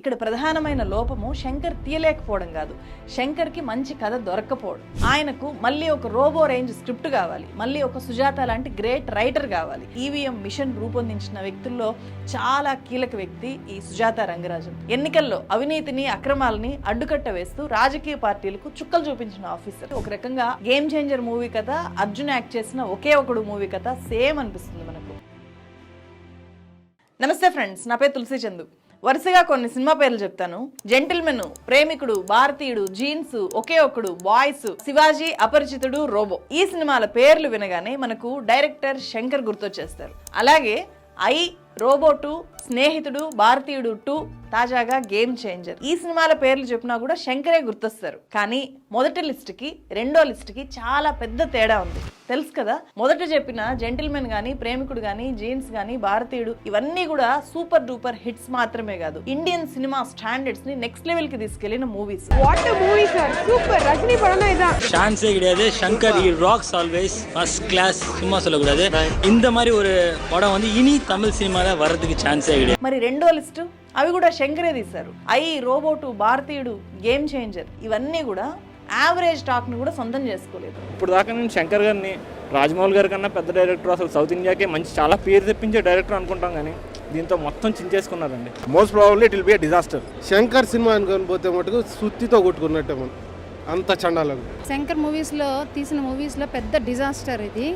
ఇక్కడ ప్రధానమైన లోపము శంకర్ తీయలేకపోవడం కాదు. శంకర్కి మంచి కథ దొరక్కపోవడం. ఆయనకు మళ్ళీ ఒక రోబో రేంజ్ స్క్రిప్ట్ కావాలి. మళ్ళీ ఒక సుజాత లాంటి గ్రేట్ రైటర్ కావాలి. ఈవీఎం మిషన్ రూపొందించిన వ్యక్తుల్లో చాలా కీలక వ్యక్తి ఈ సుజాత రంగరాజన్. ఎన్నికల్లో అవినీతిని అక్రమాలని అడ్డుకట్ట వేస్తూ రాజకీయ పార్టీలకు చుక్కలు చూపించిన ఆఫీసర్. ఒక రకంగా గేమ్ చేంజర్ మూవీ కథ అర్జున్ యాక్ట్ చేసిన ఒకే ఒకడు మూవీ కథ సేమ్ అనిపిస్తుంది మనకు. నమస్తే ఫ్రెండ్స్ నా పేరు తులసి చందు. వరుసగా కొన్ని సినిమా పేర్లు చెప్తాను. జెంటిల్మెన్ ప్రేమికుడు భారతీయుడు జీన్స్ ఒకే ఒకడు బాయ్స్ శివాజీ అపరిచితుడు రోబో. ఈ సినిమాల పేర్లు వినగానే మనకు డైరెక్టర్ శంకర్ గుర్తొచ్చేస్తారు. అలాగే ఐ రోబో టూ స్నేహితుడు భారతీయుడు టూ తాజాగా గేమ్ చేంజర్ ఈ సినిమాల పేర్లు చెప్పినా కూడా శంకరే గుర్తొస్తారు కానీ మొదటి లిస్ట్ కి రెండో లిస్ట్ కి చాలా పెద్ద తేడా ఉంది తెలుసు కదా మొదట చెప్పిన జెంటిల్మెన్ గానీ ప్రేమికుడు గానీ జీన్స్ గానీ భారతీయుడు ఇవన్నీ కూడా సూపర్ డూపర్ హిట్స్ మాత్రమే కాదు ఇండియన్ సినిమా స్టాండర్డ్స్ ని నెక్స్ట్ లెవెల్ కి తీసుకెళ్లిన movies what movie sir super Rajini படம் தான் இதான் சான்ஸே கிடையாது சங்கர் இ ராக்ஸ் ஆல்வேஸ் ஃபர்ஸ்ட் கிளாஸ் சும்மா சொல்லக்கூடாது இந்த மாதிரி ஒரு படம் வந்து இனி தமிழ் சினிமாவில் ವರದಿಗೆ ఛాన్స్ ಇದೆ మరి రెండో లిస్టు అవి కూడా శంకరే తీశారు. I robot Bharateeyudu game changer ఇవన్నీ కూడా యావరేజ్ టాక్ని కూడా సొంతం చేసుకోలేదు. ఇప్పుడు దాకా నేను శంకర్ గారిని రాజమౌళి గారి కన్నా పెద్ద డైరెక్టర్ అసలు సౌత్ ఇండియాకే మంచి చాలా పేరు తెప్పించే డైరెక్టర్ అనుకుంటాం కానీ దీంతో మొత్తం చించేసుకున్నారండి. Most probably it will be disaster Shankar cinema అనుకొని పోతే మటుకు సుత్తితో కొట్టుకున్నట్టే మనం. అంత చండాలం శంకర్ మూవీస్లో తీసిన మూవీస్లో పెద్ద డిజాస్టర్ ఇది.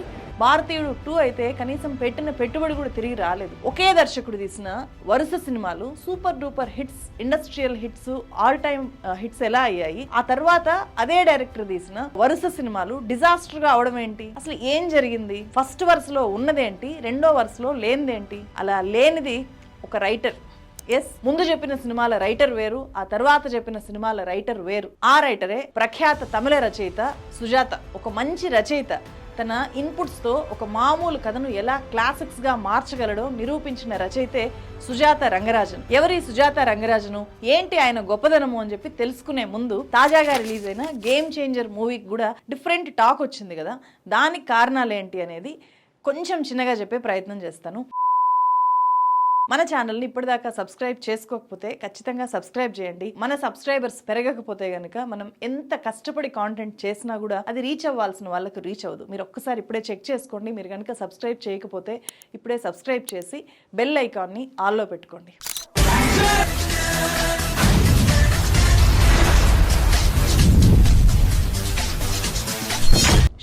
భారతీయుడు టూ అయితే కనీసం పెట్టిన పెట్టుబడి కూడా తిరిగి రాలేదు. ఒకే దర్శకుడు తీసిన వరుస సినిమాలు super duper hits industrial hits all time hits ఎలా అయ్యాయి? ఆ తర్వాత అదే డైరెక్టర్ తీసిన వరుస సినిమాలు డిజాస్టర్గా అవడం ఏంటి? అసలు ఏం జరిగింది? ఫస్ట్ వరుసలో ఉన్నదేంటి? రెండో వరుసలో లేనిదేంటి? అలా లేనిది ఒక రైటర్. ఎస్ ముందు చెప్పిన సినిమాల రైటర్ వేరు ఆ తర్వాత చెప్పిన సినిమాల రైటర్ వేరు. ఆ రైటరే ప్రఖ్యాత తమిళ రచయిత సుజాత. ఒక మంచి రచయిత. తన ఇన్పుట్స్తో ఒక మామూలు కథను ఎలా క్లాసిక్స్గా మార్చగలడో నిరూపించిన రచయితే సుజాత రంగరాజన్. ఎవరి సుజాత రంగరాజను? ఏంటి ఆయన గొప్పదనము అని చెప్పి తెలుసుకునే ముందు తాజాగా రిలీజ్ అయిన గేమ్ చేంజర్ మూవీకి కూడా డిఫరెంట్ టాక్ వచ్చింది కదా. దానికి కారణాలు ఏంటి అనేది కొంచెం చిన్నగా చెప్పే ప్రయత్నం చేస్తాను. మన ఛానల్ని ఇప్పటిదాకా సబ్స్క్రైబ్ చేసుకోకపోతే ఖచ్చితంగా సబ్స్క్రైబ్ చేయండి. మన సబ్స్క్రైబర్స్ పెరగకపోతే గనుక మనం ఎంత కష్టపడి కాంటెంట్ చేసినా కూడా అది రీచ్ అవ్వాల్సిన వాళ్ళకు రీచ్ అవ్వదు. మీరు ఒక్కసారి ఇప్పుడే చెక్ చేసుకోండి. మీరు కనుక సబ్స్క్రైబ్ చేయకపోతే ఇప్పుడే సబ్స్క్రైబ్ చేసి బెల్ ఐకాన్ని ఆల్లో పెట్టుకోండి.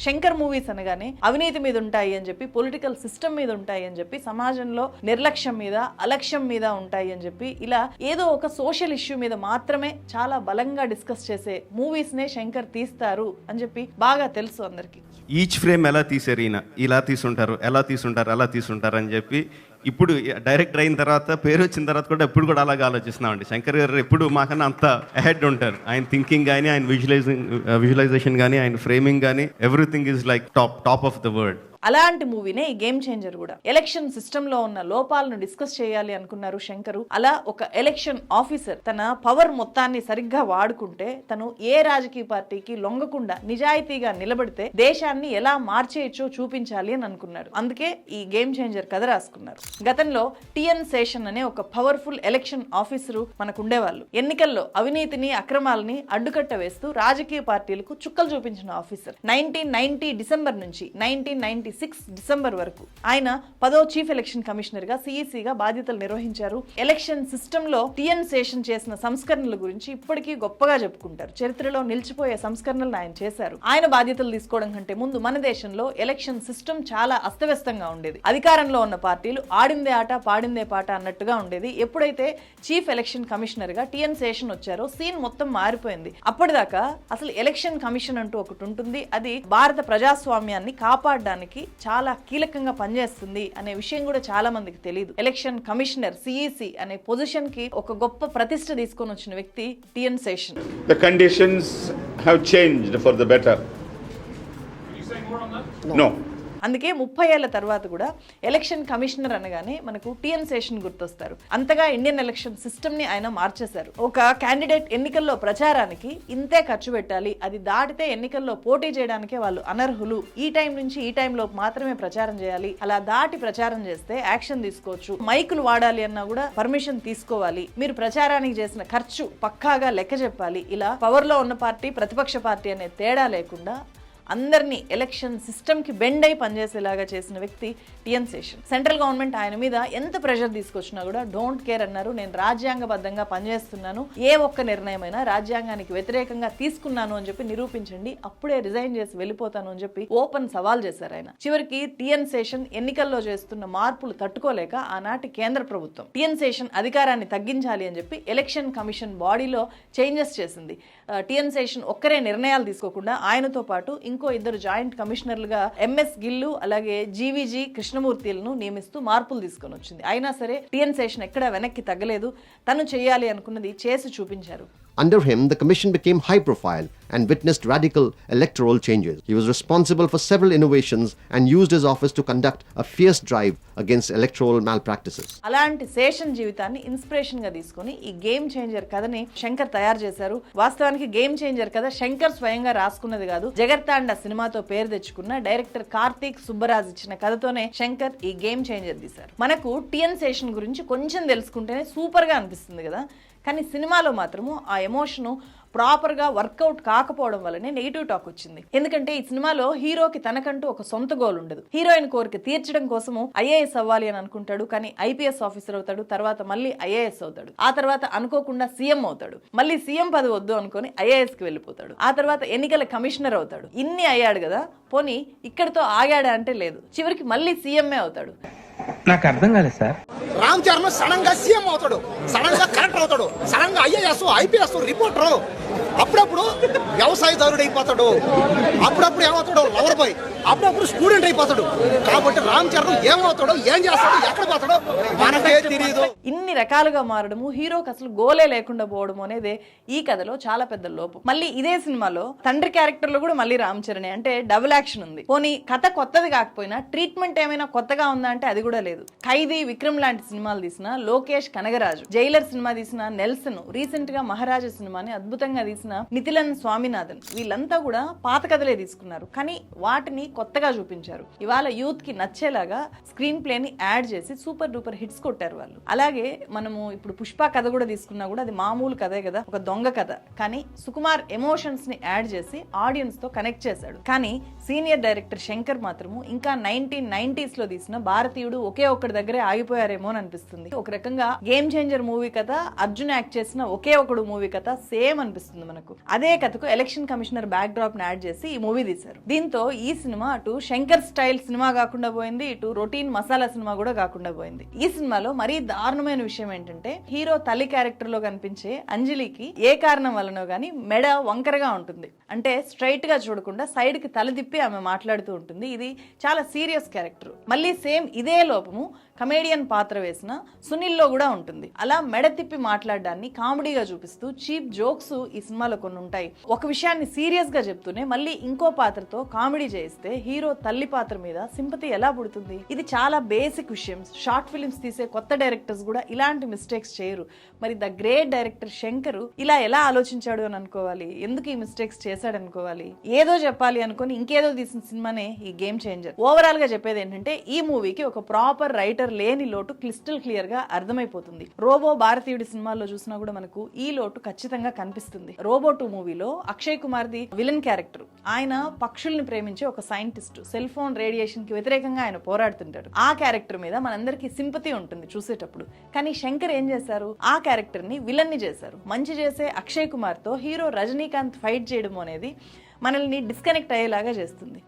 శంకర్ మూవీస్ అనగానే అవినీతి మీద ఉంటాయి అని చెప్పి పొలిటికల్ సిస్టమ్ మీద ఉంటాయి అని చెప్పి సమాజంలో నిర్లక్ష్యం మీద అలక్ష్యం మీద ఉంటాయి అని చెప్పి ఇలా ఏదో ఒక సోషల్ ఇష్యూ మీద మాత్రమే చాలా బలంగా డిస్కస్ చేసే మూవీస్ నే శంకర్ తీస్తారు అని చెప్పి బాగా తెలుసు అందరికి. ఈచ్ ఫ్రేమ్ ఎలా తీసారు ఈయన? ఇలా తీసుంటారు ఎలా తీసుంటారు ఎలా తీసుంటారు అని చెప్పి ఇప్పుడు డైరెక్టర్ అయిన తర్వాత పేరు వచ్చిన తర్వాత కూడా ఎప్పుడు కూడా అలాగే ఆలోచిస్తున్నామండి. శంకర్ గారు ఎప్పుడు మాకన్నా అంత అహెడ్ ఉంటారు. ఆయన థింకింగ్ కానీ ఆయన విజువలైజింగ్ విజువలైజేషన్ కానీ ఆయన ఫ్రేమింగ్ కానీ everything is like top top of the word అలాంటి మూవీనే ఈ గేమ్ చేంజర్ కూడా. ఎలక్షన్ సిస్టమ్లో ఉన్న లోపాలను డిస్కస్ చేయాలి అనుకున్నారు శంకరు. అలా ఒక ఎలక్షన్ ఆఫీసర్ తన పవర్ మొత్తాన్ని సరిగ్గా వాడుకుంటే తను ఏ రాజకీయ పార్టీకి లొంగకుండా నిజాయితీగా నిలబడితే దేశాన్ని ఎలా మార్చేయచ్చో చూపించాలి అని అనుకున్నారు. అందుకే ఈ గేమ్ చేంజర్ కథ రాసుకున్నారు. గతంలో టిఎన్ శేషన్ అనే ఒక పవర్ఫుల్ ఎలక్షన్ ఆఫీసరు మనకు ఉండేవాళ్ళు ఎన్నికల్లో అవినీతిని అక్రమాలని అడ్డుకట్ట వేస్తూ రాజకీయ పార్టీలకు చుక్కలు చూపించిన ఆఫీసర్. నైన్టీన్ నైన్టీ డిసెంబర్ నుంచి నైన్టీన్ నైన్టీ సిక్స్ డిసెంబర్ వరకు. ఆయన పదో చీఫ్ ఎలక్షన్ కమిషనర్గా సిఈసిగా బాధ్యతలు నిర్వహించారు. ఎలక్షన్ సిస్టమ్లో టిఎన్ శేషన్ చేసిన సంస్కరణల గురించి ఇప్పటికీ గొప్పగా చెప్పుకుంటారు. చరిత్రలో నిలిచిపోయే సంస్కరణలను ఆయన చేశారు. ఆయన బాధ్యతలు తీసుకోవడం కంటే ముందు మన దేశంలో ఎలక్షన్ సిస్టమ్ చాలా అస్తవ్యస్తంగా ఉండేది. అధికారంలో ఉన్న పార్టీలు ఆడిందే ఆట పాడిందే పాట అన్నట్టుగా ఉండేది. ఎప్పుడైతే చీఫ్ ఎలక్షన్ కమిషనర్గా టిఎన్ శేషన్ వచ్చారో సీన్ మొత్తం మారిపోయింది. అప్పటిదాకా అసలు ఎలక్షన్ కమిషన్ అంటూ ఒకటి ఉంటుంది. అది భారత ప్రజాస్వామ్యాన్ని కాపాడడానికి చాలా కీలకంగా పనిచేస్తుంది అనే విషయం కూడా చాలా మందికి తెలియదు ఎలక్షన్ కమిషనర్ సిఈసి అనే పొజిషన్కి ఒక గొప్ప ప్రతిష్ట తీసుకొని వచ్చిన వ్యక్తి TN Seshan The conditions have changed for the better. No. అందుకే ముప్పై ఏళ్ళ తర్వాత కూడా ఎలక్షన్ కమిషనర్ అనగానే మనకు టిఎన్ శేషన్ గుర్తొస్తారు. అంతగా ఇండియన్ ఎలక్షన్ సిస్టమ్ని ఆయన మార్చేశారు. ఒక క్యాండిడేట్ ఎన్నికల్లో ప్రచారానికి ఇంతే ఖర్చు పెట్టాలి అది దాటితే ఎన్నికల్లో పోటీ చేయడానికే వాళ్ళు అనర్హులు. ఈ టైం నుంచి ఈ టైంలో మాత్రమే ప్రచారం చేయాలి అలా దాటి ప్రచారం చేస్తే యాక్షన్ తీసుకోవచ్చు. మైకులు వాడాలి అన్నా కూడా పర్మిషన్ తీసుకోవాలి. మీరు ప్రచారానికి చేసిన ఖర్చు పక్కాగా లెక్క చెప్పాలి. ఇలా పవర్లో ఉన్న పార్టీ ప్రతిపక్ష పార్టీ అనే తేడా లేకుండా అందరినీ ఎలక్షన్ సిస్టమ్కి బెండ్ అయి పనిచేసేలాగా చేసిన వ్యక్తి టిఎన్ శేషన్. సెంట్రల్ గవర్నమెంట్ ఆయన మీద ఎంత ప్రెషర్ తీసుకొచ్చినా కూడా డోంట్ కేర్ అన్నారు. నేను రాజ్యాంగబద్ధంగా పనిచేస్తున్నాను. ఏ ఒక్క నిర్ణయమైనా రాజ్యాంగానికి వ్యతిరేకంగా తీసుకున్నాను అని చెప్పి నిరూపించండి. అప్పుడే రిజైన్ చేసి వెళ్ళిపోతాను అని చెప్పి ఓపెన్ సవాల్ చేశారు ఆయన. చివరికి టిఎన్ శేషన్ ఎన్నికల్లో చేస్తున్న మార్పులు తట్టుకోలేక ఆనాటి కేంద్ర ప్రభుత్వం టిఎన్ శేషన్ అధికారాన్ని తగ్గించాలి అని చెప్పి ఎలక్షన్ కమిషన్ బాడీలో చేంజెస్ చేసింది. టిఎన్ శేషన్ ఒక్కరే నిర్ణయాలు తీసుకోకుండా ఆయనతో పాటు ఇంకో ఇద్దరు జాయింట్ కమిషనర్లుగా ఎంఎస్ గిల్లు అలాగే జీవీజీ కృష్ణమూర్తిలను నియమిస్తూ మార్పులు తీసుకొని వచ్చింది. అయినా సరే టిఎన్ శేషన్ ఎక్కడ వెనక్కి తగ్గలేదు. తను చేయాలి అనుకున్నది చేసి చూపించారు. Under him, the commission became high profile. And witnessed radical electoral changes. He was responsible for several innovations and used his office to conduct a fierce drive against electoral malpractices. అలాంటి శేషన్ జీవితాన్ని ఇన్స్పిరేషన్గా తీసుకొని ఈ గేమ్ చేంజర్ కథని శంకర్ తయారు చేశారు వాస్తవానికి game changer కథ శంకర్ స్వయంగా రాసుకున్నది కాదు జగర్తాండ సినిమాతో పేరు తెచ్చుకున్న డైరెక్టర్ కార్తీక్ సుబ్బరాజ్ ఇచ్చిన కథతోనే శంకర్ ఈ గేమ్ చేంజర్ తీశారు మనకు టిఎన్ శేషన్ గురించి కొంచెం తెలుసుకుంటేనే సూపర్గా అనిపిస్తుంది కదా కానీ సినిమాలో మాత్రము ఆ ఎమోషను ప్రాపర్గా వర్కౌట్ కాకపోవడం వల్లనే నెగిటివ్ టాక్ వచ్చింది. ఎందుకంటే ఈ సినిమాలో హీరోకి తనకంటూ ఒక సొంత గోల్ ఉండదు. హీరోయిన్ కోరిక తీర్చడం కోసము ఐఏఎస్ అవ్వాలి అని అనుకుంటాడు కానీ ఐపీఎస్ ఆఫీసర్ అవుతాడు తర్వాత మళ్ళీ ఐఏఎస్ అవుతాడు. ఆ తర్వాత అనుకోకుండా సీఎం అవుతాడు. మళ్ళీ సీఎం పదవి వద్దు అనుకుని ఐఏఎస్కి వెళ్ళిపోతాడు. ఆ తర్వాత ఎన్నికల కమిషనర్ అవుతాడు. ఇన్ని అయ్యాడు కదా పోనీ ఇక్కడితో ఆగాడా అంటే లేదు. చివరికి మళ్ళీ సీఎంఏ అవుతాడు. నాకు అర్థం కాలేదు సార్. రామ్ చరణ్ సడన్గా సీఎం అవుతాడు. సడన్గా కలెక్టర్ అవుతాడు. సడన్గా ఐఏఎస్ ఐపీఎస్ రిపోర్టర్. అప్పుడప్పుడు వ్యవసాయదారుడు అయిపోతాడు. అప్పుడప్పుడు ఏమవుతాడు లవర్ బాయ్. అప్పుడప్పుడు స్టూడెంట్ అయిపోతాడు. కాబట్టి రామ్ చరణ్ ఏమవుతాడో ఏం చేస్తాడో ఎక్కడ పోతాడో మనకే తెలియదు ఇన్ని రకాలుగా మారడము హీరోకి అసలు గోలే లేకుండా పోవడం అనేది ఈ కథలో చాలా పెద్ద లోపం. మళ్ళీ ఇదే సినిమాలో తండ్రి క్యారెక్టర్లో కూడా మళ్ళీ రామ్ చరణ్. అంటే డబుల్ యాక్షన్ ఉంది. పోనీ కథ కొత్తది కాకపోయినా ట్రీట్మెంట్ ఏమైనా కొత్తగా ఉందా అంటే అది కూడా లేదు. ఖైదీ విక్రమ్ లాంటి సినిమాలు తీసిన లోకేష్ కనగరాజు జైలర్ సినిమా తీసిన నెల్సన్ రీసెంట్గా మహారాజా సినిమాని అద్భుతంగా తీసిన నితిలన్ స్వామినాథన్. వీళ్ళంతా కూడా పాత కథలే తీసుకున్నారు. కానీ వాటిని కొత్తగా చూపించారు. ఇవాళ యూత్కి నచ్చేలాగా స్క్రీన్ ప్లే ని యాడ్ చేసి సూపర్ డూపర్ హిట్స్ కొట్టారు వాళ్ళు. అలాగే మనము ఇప్పుడు పుష్ప కథ కూడా తీసుకున్నా కూడా అది మామూలు కథే కదా ఒక దొంగ కథ. కానీ సుకుమార్ ఎమోషన్స్ని యాడ్ చేసి ఆడియన్స్తో కనెక్ట్ చేశాడు. కానీ సీనియర్ డైరెక్టర్ శంకర్ మాత్రము ఇంకా నైన్టీన్ నైన్టీస్లో తీసిన భారతీయుడు ఒకే ఒక్కడి దగ్గరే ఆగిపోయారేమో అని అనిపిస్తుంది. ఒక రకంగా గేమ్ చేంజర్ మూవీ కథ అర్జున్ యాక్ట్ చేసిన ఒకే ఒకడు మూవీ కథ సేమ్ అనిపిస్తుంది మనకు. అదే కథకు ఎలక్షన్ కమిషనర్ బ్యాక్ డ్రాప్ని యాడ్ చేసి ఈ మూవీ తీశారు. దీంతో ఈ సినిమా అటు శంకర్ స్టైల్ సినిమా కాకుండా పోయింది ఇటు రొటీన్ మసాలా సినిమా కూడా కాకుండా పోయింది. ఈ సినిమాలో మరీ దారుణమైన విషయం ఏంటంటే హీరో తల్లి క్యారెక్టర్లో కనిపించే అంజలికి ఏ కారణం వలనో గాని మెడ వంకరగా ఉంటుంది. అంటే స్ట్రైట్గా చూడకుండా సైడ్కి తల తిప్పి ఆమె మాట్లాడుతూ ఉంటుంది. ఇది చాలా సీరియస్ క్యారెక్టర్ మళ్ళీ సేమ్ ఇదే లోపము కమేడియన్ పాత్ర వేసిన సునీల్లో కూడా ఉంటుంది. అలా మెడ తిప్పి మాట్లాడడాన్ని కామెడీగా చూపిస్తూ చీప్ జోక్స్ ఈ సినిమాలో కొన్ని ఉంటాయి. ఒక విషయాన్ని సీరియస్గా చెప్తూనే మళ్ళీ ఇంకో పాత్రతో కామెడీ చేస్తే హీరో తల్లి పాత్ర మీద సింపతి ఎలా పుడుతుంది? ఇది చాలా బేసిక్ విషయం. షార్ట్ ఫిలిమ్స్ తీసే కొత్త డైరెక్టర్స్ కూడా ఇలాంటి మిస్టేక్స్ చేయరు. మరి ద గ్రేట్ డైరెక్టర్ శంకర్ ఇలా ఎలా ఆలోచించాడు అని అనుకోవాలి? ఎందుకు ఈ మిస్టేక్స్ చేశాడు అనుకోవాలి? ఏదో చెప్పాలి అనుకొని ఇంకేదో తీసిన సినిమానే ఈ గేమ్ చేంజర్. ఓవరాల్గా చెప్పేది ఏంటంటే ఈ మూవీకి ఒక ప్రాపర్ రైటర్ లేని లోటు క్లిస్టల్ క్లియర్గా అర్థమైపోతుంది. రోబో భారతీయుడి సినిమాల్లో చూసినా కూడా మనకు ఈ లోటు ఖచ్చితంగా కనిపిస్తుంది. రోబో టూ మూవీలో Akshay Kumar the villain character. ఆయన పక్షుల్ని ప్రేమించే ఒక సైంటిస్ట్. సెల్ ఫోన్ రేడియేషన్కి వ్యతిరేకంగా ఆయన పోరాడుతుంటాడు. ఆ క్యారెక్టర్ మీద మనందరికి సింపతి ఉంటుంది చూసేటప్పుడు. కానీ శంకర్ ఏం చేశారు? ఆ క్యారెక్టర్ని విలన్ని చేశారు. మంచి చేసే అక్షయ్ కుమార్తో హీరో రజనీకాంత్ ఫైట్ చేయడం అనేది మనల్ని డిస్కనెక్ట్ అయ్యేలాగా చేస్తుంది.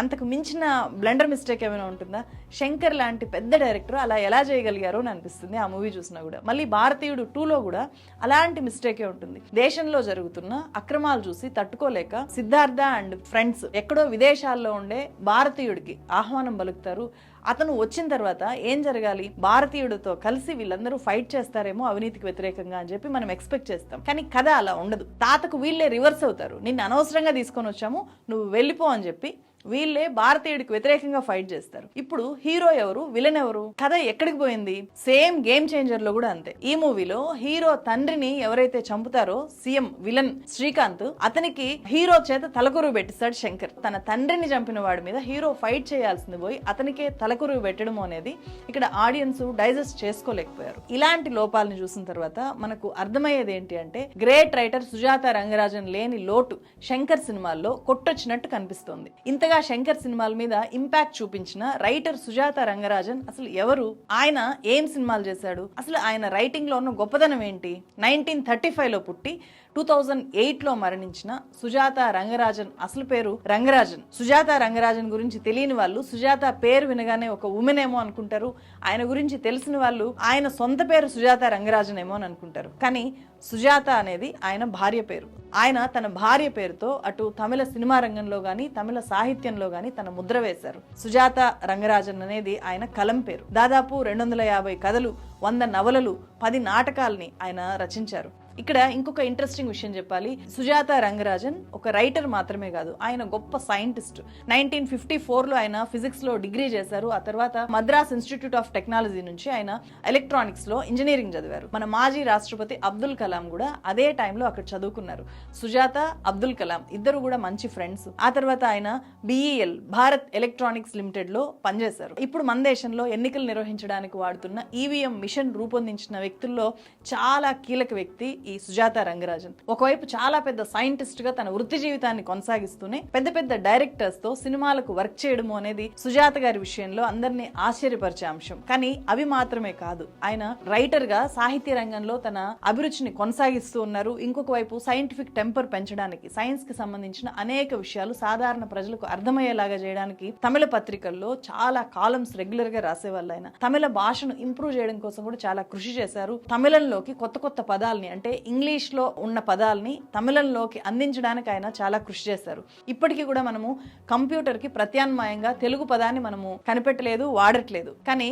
అంతకు మించిన బ్లండర్ మిస్టేక్ ఏమైనా ఉంటుందా? శంకర్ లాంటి పెద్ద డైరెక్టర్ అలా ఎలా చేయగలిగారో అని అనిపిస్తుంది ఆ మూవీ చూసినా కూడా. మళ్ళీ భారతీయుడు టూలో కూడా అలాంటి మిస్టేకే ఉంటుంది. దేశంలో జరుగుతున్న అక్రమాలు చూసి తట్టుకోలేక సిద్ధార్థ అండ్ ఫ్రెండ్స్ ఎక్కడో విదేశాల్లో ఉండే భారతీయుడికి ఆహ్వానం పలుకుతారు. అతను వచ్చిన తర్వాత ఏం జరగాలి? భారతీయుడితో కలిసి వీళ్ళందరూ ఫైట్ చేస్తారేమో అవినీతికి వ్యతిరేకంగా అని చెప్పి మనం ఎక్స్పెక్ట్ చేస్తాం. కానీ కథ అలా ఉండదు. తాతకు వీళ్ళే రివర్స్ అవుతారు. నిన్ను అనవసరంగా తీసుకొని వచ్చాము నువ్వు వెళ్ళిపో అని చెప్పి వీళ్ళే భారతీయుడికి వ్యతిరేకంగా ఫైట్ చేస్తారు. ఇప్పుడు హీరో ఎవరు? విలన్ ఎవరు? కథ ఎక్కడికి పోయింది? సేమ్ గేమ్ చేంజర్లో కూడా అంతే. ఈ మూవీలో హీరో తండ్రిని ఎవరైతే చంపుతారో సీఎం విలన్ శ్రీకాంత్ అతనికి హీరో చేత తలకొరువు పెట్టిస్తాడు శంకర్. తన తండ్రిని చంపిన వాడి మీద హీరో ఫైట్ చేయాల్సింది పోయి అతనికే తలకొరువు పెట్టడం అనేది ఇక్కడ ఆడియన్స్ డైజెస్ట్ చేసుకోలేకపోయారు. ఇలాంటి లోపాలను చూసిన తర్వాత మనకు అర్థమయ్యేది ఏంటి అంటే గ్రేట్ రైటర్ సుజాత రంగరాజన్ లేని లోటు శంకర్ సినిమాల్లో కొట్టొచ్చినట్టు కనిపిస్తోంది. ఇంతగా శంకర్ సినిమాల మీద ఇంపాక్ట్ చూపించిన రైటర్ సుజాత రంగరాజన్ అసలు ఎవరు? ఆయన ఏం సినిమాలు చేశాడు? అసలు ఆయన రైటింగ్లో ఉన్న గొప్పదనం ఏంటి? నైన్టీన్ థర్టీ ఫైవ్లో పుట్టి టూ థౌజండ్ ఎయిట్లో మరణించిన సుజాత రంగరాజన్ అసలు పేరు రంగరాజన్. సుజాత రంగరాజన్ గురించి తెలియని వాళ్ళు సుజాత పేరు వినగానే ఒక ఉమెన్ ఏమో అనుకుంటారు. ఆయన గురించి తెలిసిన వాళ్ళు ఆయన సొంత పేరు సుజాత రంగరాజన్ ఏమో అని అనుకుంటారు. కానీ సుజాత అనేది ఆయన భార్య పేరు. ఆయన తన భార్య పేరుతో అటు తమిళ సినిమా రంగంలో కానీ తమిళ సాహిత్యంలో కానీ తన ముద్ర వేశారు. సుజాత రంగరాజన్ అనేది ఆయన కలం పేరు. దాదాపు రెండు వందల యాభై కథలు వంద నవలలు పది నాటకాల్ని ఆయన రచించారు. ఇక్కడ ఇంకొక ఇంట్రెస్టింగ్ విషయం చెప్పాలి. సుజాత రంగరాజన్ ఒక రైటర్ మాత్రమే కాదు ఆయన గొప్ప సైంటిస్ట్ నైన్టీన్ ఫిఫ్టీ ఫోర్లో ఆయన ఫిజిక్స్లో డిగ్రీ చేశారు. ఆ తర్వాత మద్రాస్ ఇన్స్టిట్యూట్ ఆఫ్ టెక్నాలజీ నుంచి ఆయన ఎలక్ట్రానిక్స్లో ఇంజనీరింగ్ చదివారు. మన మాజీ రాష్ట్రపతి అబ్దుల్ కలాం కూడా అదే టైంలో అక్కడ చదువుకున్నారు. సుజాత అబ్దుల్ కలాం ఇద్దరు కూడా మంచి ఫ్రెండ్స్ ఆ తర్వాత ఆయన బిఈఎల్ భారత్ ఎలక్ట్రానిక్స్ లిమిటెడ్లో పనిచేశారు. ఇప్పుడు మన దేశంలో ఎన్నికలు నిర్వహించడానికి వాడుతున్న ఈవీఎం మిషన్ రూపొందించిన వ్యక్తుల్లో చాలా కీలక వ్యక్తి ఈ సుజాత రంగరాజన్. ఒకవైపు చాలా పెద్ద సైంటిస్ట్గా తన వృత్తి జీవితాన్ని కొనసాగిస్తూనే పెద్ద పెద్ద డైరెక్టర్స్తో సినిమాలకు వర్క్ చేయడము అనేది సుజాత గారి విషయంలో అందరినీ ఆశ్చర్యపరిచే అంశం. కానీ అవి మాత్రమే కాదు. ఆయన రైటర్గా సాహిత్య రంగంలో తన అభిరుచిని కొనసాగిస్తూ ఉన్నారు. ఇంకొక వైపు సైంటిఫిక్ టెంపర్ పెంచడానికి సైన్స్కి సంబంధించిన అనేక విషయాలు సాధారణ ప్రజలకు అర్థమయ్యేలాగా చేయడానికి తమిళ పత్రికల్లో చాలా కాలమ్స్ రెగ్యులర్గా రాసేవాళ్ళు ఆయన. తమిళ భాషను ఇంప్రూవ్ చేయడం కోసం కూడా చాలా కృషి చేశారు. తమిళంలోకి కొత్త కొత్త పదాలని అంటే ఇంగ్లీష్లో ఉన్న పదాల్ని తమిళంలోకి అందించడానికి ఆయన చాలా కృషి చేశారు. ఇప్పటికీ కూడా మనము కంప్యూటర్కి ప్రత్యామ్నాయంగా తెలుగు పదాన్ని మనము కనిపెట్టలేదు వాడట్లేదు. కానీ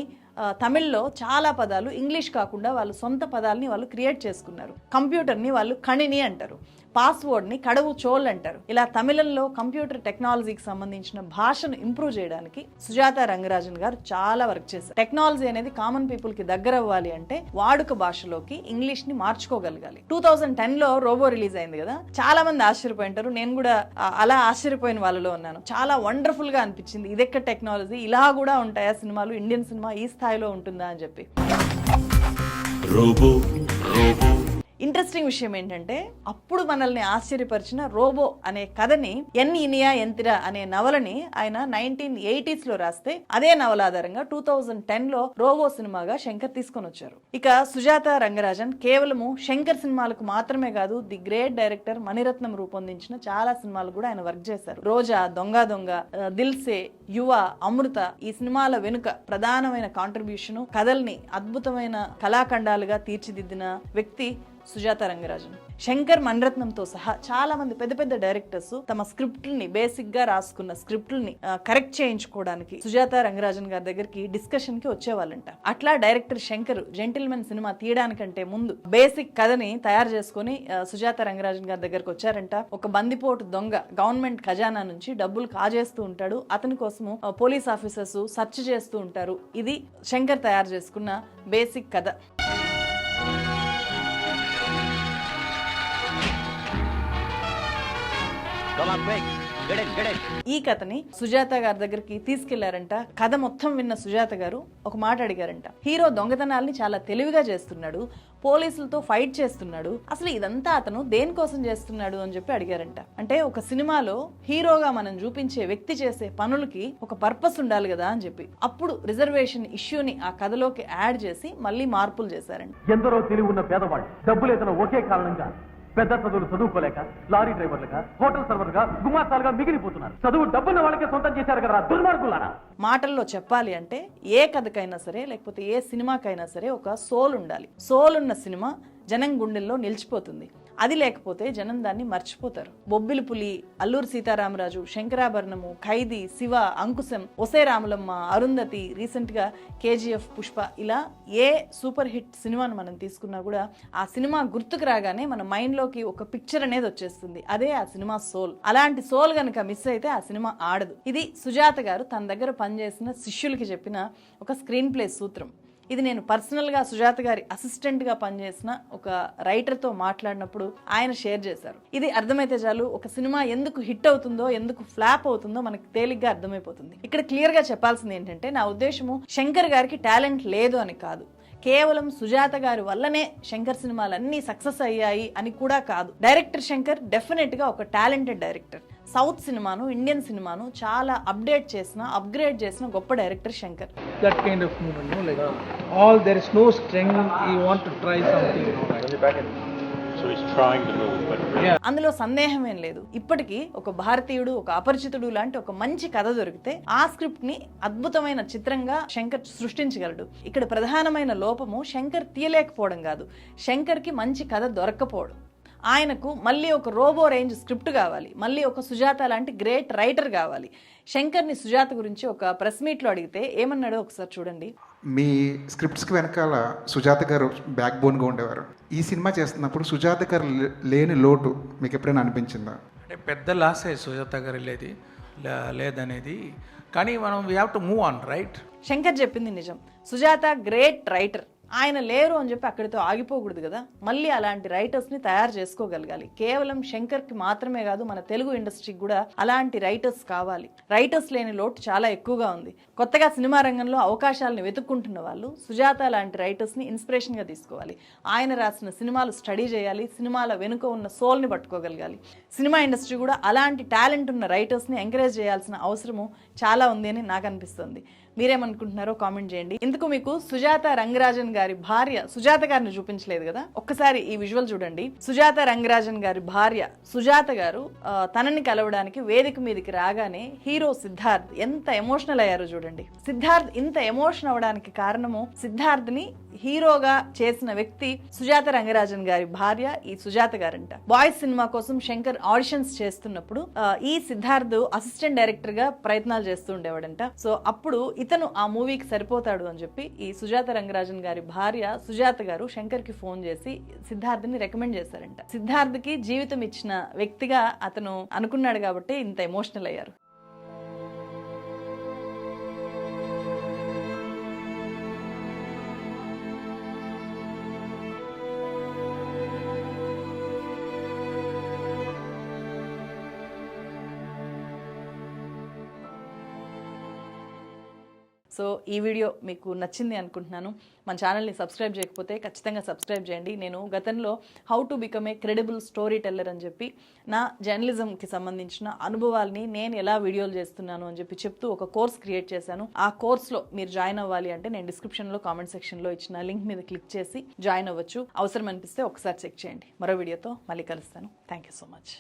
తమిళ్ళో చాలా పదాలు ఇంగ్లీష్ కాకుండా వాళ్ళు సొంత పదాలని వాళ్ళు క్రియేట్ చేసుకున్నారు. కంప్యూటర్ని వాళ్ళు కణిని అంటారు. పాస్వర్డ్ని కడవు చోల్ అంటారు. ఇలా తమిళంలో కంప్యూటర్ టెక్నాలజీకి సంబంధించిన భాషను ఇంప్రూవ్ చేయడానికి సుజాత రంగరాజన్ గారు చాలా వర్క్ చేశారు. టెక్నాలజీ అనేది కామన్ పీపుల్కి దగ్గర అవ్వాలి అంటే వాడుక భాషలోకి ఇంగ్లీష్ని మార్చుకోగలగాలి. టూ థౌజండ్ టెన్లో రోబో రిలీజ్ అయింది కదా చాలా మంది ఆశ్చర్యపోయింటారు. నేను కూడా అలా ఆశ్చర్యపోయిన వాళ్ళలో ఉన్నాను. చాలా వండర్ఫుల్గా అనిపించింది. ఇదెక్క టెక్నాలజీ? ఇలా కూడా ఉంటాయా సినిమాలు? ఇండియన్ సినిమా ఈ స్థాయిలో ఉంటుందా అని చెప్పి. ఇంట్రెస్టింగ్ విషయం ఏంటంటే అప్పుడు మనల్ని ఆశ్చర్యపరిచిన రోబో అనే కథని ఎన్ ఇనియా ఎంతిరా అనే నవలని ఆయన నైన్టీన్ ఎయిటీస్లో రాస్తే అదే నవల ఆధారంగా టూ థౌజండ్ టెన్లో రోబో సినిమాగా శంకర్ తీసుకొని వచ్చారు ఇక సుజాత రంగరాజన్ కేవలము శంకర్ సినిమాలకు మాత్రమే కాదు ది గ్రేట్ డైరెక్టర్ మణిరత్నం రూపొందించిన చాలా సినిమాలు కూడా ఆయన వర్క్ చేశారు. రోజా దొంగ దొంగ దిల్సే యువ అమృత ఈ సినిమాల వెనుక ప్రధానమైన కాంట్రిబ్యూషన్ కథల్ని అద్భుతమైన కళాఖండాలుగా తీర్చిదిద్దిన వ్యక్తి సుజాత రంగరాజన్. శంకర్ మణరత్నంతో సహా చాలా మంది పెద్ద పెద్ద డైరెక్టర్స్ తమ స్క్రిప్ట్ని బేసిక్గా రాసుకున్న స్క్రిప్ట్ని కరెక్ట్ చేయించుకోవడానికి సుజాత రంగరాజన్ గారి దగ్గరికి డిస్కషన్కి వచ్చేవాళ్ళంట. అట్లా డైరెక్టర్ శంకర్ జెంటిల్మెన్ సినిమా తీయడానికంటే ముందు బేసిక్ కథని తయారు చేసుకుని సుజాత రంగరాజన్ గారి దగ్గరకు వచ్చారంట. ఒక బందిపోటు దొంగ గవర్నమెంట్ ఖజానా నుంచి డబ్బులు కాజేస్తూ ఉంటాడు. అతని కోసము పోలీస్ ఆఫీసర్స్ సర్చ్ చేస్తూ ఉంటారు. ఇది శంకర్ తయారు చేసుకున్న బేసిక్ కథ. ఈ కథని సుజాత గారి దగ్గరికి తీసుకెళ్ళారంట. కథ మొత్తం విన్న సుజాత గారు ఒక మాట అడిగారంట. హీరో దొంగతనాల్ని చాలా తెలివిగా చేస్తున్నాడు. పోలీసులతో ఫైట్ చేస్తున్నాడు. అసలు ఇదంతా అతను దేనికోసం చేస్తున్నాడు అని చెప్పి అడిగారంట. అంటే ఒక సినిమాలో హీరోగా మనం చూపించే వ్యక్తి చేసే పనులకి ఒక పర్పస్ ఉండాలి కదా అని చెప్పి. అప్పుడు రిజర్వేషన్ ఇష్యూని ఆ కథలోకి యాడ్ చేసి మళ్ళీ మార్పులు చేశారంట. ఎందరో తెలివి ఉన్న పేదవాళ్ళు డబ్బు లేదన్న ఒకే కారణంగా పెద్ద చదువులు చదువుకోలేక లారీ డ్రైవర్లుగా హోటల్ సర్వర్గా గుమాస్తాలుగా మిగిలిపోతున్నారు. చదువు డబ్బున్న వాళ్ళకే సొంతం చేశారు కదా దుర్మార్గులారా? మాటల్లో చెప్పాలి అంటే ఏ కథకైనా సరే లేకపోతే ఏ సినిమాకైనా సరే ఒక సోల్ ఉండాలి. సోల్ ఉన్న సినిమా జనం గుండెల్లో నిలిచిపోతుంది. అది లేకపోతే జనం దాన్ని మర్చిపోతారు. బొబ్బిలి పులి అల్లూరు సీతారామరాజు శంకరాభరణము ఖైదీ శివ అంకుశం ఒసే రాములమ్మ అరుంధతి రీసెంట్గా కేజీఎఫ్ పుష్ప ఇలా ఏ సూపర్ హిట్ సినిమాను మనం తీసుకున్నా కూడా ఆ సినిమా గుర్తుకు రాగానే మన మైండ్లోకి ఒక పిక్చర్ అనేది వచ్చేస్తుంది. అదే ఆ సినిమా సోల్. అలాంటి సోల్ కనుక మిస్ అయితే ఆ సినిమా ఆడదు. ఇది సుజాత గారు తన దగ్గర పనిచేసిన శిష్యులకి చెప్పిన ఒక స్క్రీన్ ప్లే సూత్రం. ఇది నేను పర్సనల్గా సుజాత గారి అసిస్టెంట్గా పనిచేసిన ఒక రైటర్తో మాట్లాడినప్పుడు ఆయన షేర్ చేశారు. ఇది అర్థమైతే చాలు ఒక సినిమా ఎందుకు హిట్ అవుతుందో ఎందుకు ఫ్లాప్ అవుతుందో మనకు తేలిగ్గా అర్థమైపోతుంది. ఇక్కడ క్లియర్గా చెప్పాల్సింది ఏంటంటే నా ఉద్దేశము శంకర్ గారికి టాలెంట్ లేదు అని కాదు. కేవలం సుజాత గారి వల్లనే శంకర్ సినిమాలు అన్ని సక్సెస్ అయ్యాయి అని కూడా కాదు. డైరెక్టర్ శంకర్ డెఫినెట్గా ఒక టాలెంటెడ్ డైరెక్టర్. సౌత్ సినిమాను ఇండియన్ సినిమాను చాలా అప్డేట్ చేసిన అప్గ్రేడ్ చేసిన గొప్ప director Shankar. That kind of moment no like all there is no strength you want to try something అందులో సందేహం ఏం లేదు. ఇప్పటికీ ఒక భారతీయుడు ఒక అపరిచితుడు లాంటి ఒక మంచి కథ దొరికితే ఆ స్క్రిప్ట్ని అద్భుతమైన చిత్రంగా శంకర్ సృష్టించగలడు. ఇక్కడ ప్రధానమైన లోపము శంకర్ తీయలేకపోవడం కాదు. శంకర్కి మంచి కథ దొరక్కపోవడం. ఆయనకు మళ్ళీ ఒక రోబో రేంజ్ స్క్రిప్ట్ కావాలి. మళ్ళీ ఒక సుజాత లాంటి గ్రేట్ రైటర్ కావాలి. శంకర్ని సుజాత గురించి ఒక ప్రెస్ మీట్లో అడిగితే ఏమన్నాడో ఒకసారి చూడండి. మీ స్క్రిప్ట్స్కి వెనకాల సుజాత గారు బ్యాక్ బోన్గా ఉండేవారు. ఈ సినిమా చేస్తున్నప్పుడు సుజాత గారు లేని లోటు మీకు ఎప్పుడైనా అనిపించిందా? అంటే పెద్ద లాసే సుజాత గారు లేది లేదనేది. కానీ మనం we have to move on right Shankar చెప్పింది నిజం. Sujatha great writer. ఆయన లేరు అని చెప్పి అక్కడితో ఆగిపోకూడదు కదా. మళ్ళీ అలాంటి రైటర్స్ని తయారు చేసుకోగలగాలి. కేవలం శంకర్కి మాత్రమే కాదు మన తెలుగు ఇండస్ట్రీకి కూడా అలాంటి రైటర్స్ కావాలి. రైటర్స్ లేని లోటు చాలా ఎక్కువగా ఉంది. కొత్తగా సినిమా రంగంలో అవకాశాలను వెతుక్కుంటున్న వాళ్ళు సుజాత లాంటి రైటర్స్ని ఇన్స్పిరేషన్గా తీసుకోవాలి. ఆయన రాసిన సినిమాలు స్టడీ చేయాలి సినిమాల వెనుక ఉన్న సోల్ని పట్టుకోగలగాలి. సినిమా ఇండస్ట్రీ కూడా అలాంటి టాలెంట్ ఉన్న రైటర్స్ని ఎంకరేజ్ చేయాల్సిన అవసరము చాలా ఉంది అని నాకు అనిపిస్తుంది. మీరేమనుకుంటున్నారో కామెంట్ చేయండి. ఇందుకు మీకు సుజాత రంగరాజన్ గారి భార్య సుజాత గారిని చూపించలేదు కదా? ఒక్కసారి ఈ విజువల్ చూడండి. సుజాత రంగరాజన్ గారి భార్య సుజాత గారు తనని కలవడానికి వేదిక మీదకి రాగానే హీరో సిద్ధార్థ్ ఎంత ఎమోషనల్ అయ్యారో చూడండి. సిద్ధార్థ్ ఇంత ఎమోషన్ అవడానికి కారణము సిద్ధార్థ్ని హీరోగా చేసిన వ్యక్తి సుజాత రంగరాజన్ గారి భార్య ఈ సుజాత గారంట. బాయ్స్ సినిమా కోసం శంకర్ ఆడిషన్స్ చేస్తున్నప్పుడు ఈ సిద్ధార్థ్ అసిస్టెంట్ డైరెక్టర్గా ప్రయత్నాలు చేస్తూ ఉండేవాడంట. సో అప్పుడు ఇతను ఆ మూవీకి సరిపోతాడు అని చెప్పి ఈ సుజాత రంగరాజన్ గారి భార్య సుజాత గారు శంకర్కి ఫోన్ చేసి సిద్ధార్థ్ని రికమెండ్ చేశారంట. సిద్ధార్థ్కి జీవితం ఇచ్చిన వ్యక్తిగా అతను అనుకున్నాడు కాబట్టి ఇంత ఎమోషనల్ అయ్యారు. సో ఈ వీడియో మీకు నచ్చింది అనుకుంటున్నాను. మన ఛానల్ని సబ్స్క్రైబ్ చేయకపోతే ఖచ్చితంగా సబ్స్క్రైబ్ చేయండి. నేను గతంలో how to become a credible story teller అని చెప్పి నా జర్నలిజంకి సంబంధించిన అనుభవాల్ని నేను ఎలా వీడియోలు చేస్తున్నాను అని చెప్పి చెప్తూ ఒక కోర్స్ క్రియేట్ చేశాను. ఆ కోర్స్లో మీరు జాయిన్ అవ్వాలి అంటే నేను డిస్క్రిప్షన్లో కామెంట్ సెక్షన్లో ఇచ్చిన లింక్ మీద క్లిక్ చేసి జాయిన్ అవ్వచ్చు. అవసరం అనిపిస్తే ఒకసారి చెక్ చేయండి. మరో వీడియోతో మళ్ళీ కలుస్తాను. Thank you so much.